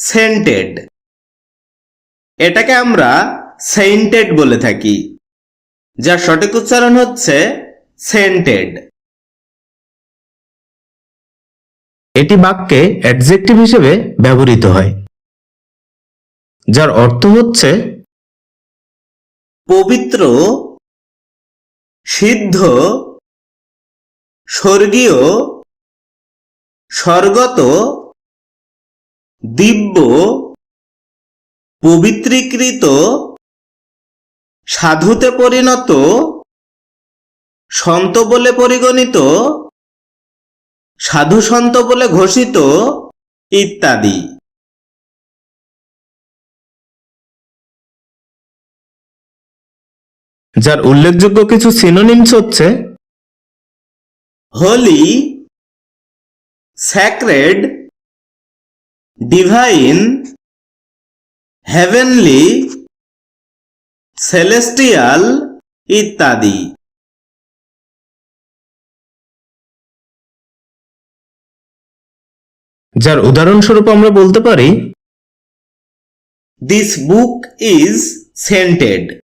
Scented. এটাকে আমরা scented বলে থাকি যার সঠিক উচ্চারণ হচ্ছে সেন্টেড। এটি বাক্যে অ্যাডজেক্টিভ হিসেবে ব্যবহৃত হয় যার অর্থ হচ্ছে পবিত্র সিদ্ধ স্বর্গীয় স্বর্গত দিব্য পবিত্রীকৃত সাধুতে পরিণত সন্ত বলে পরিগণিত সাধু সন্ত বলে ঘোষিত ইত্যাদি। যার উল্লেখযোগ্য কিছু সিনোনিমস হচ্ছে holy sacred divine heavenly celestial ইত্যাদি। যার উদাহরণস্বরূপ আমরা বলতে পারি দিস বুক ইজ সেন্টেড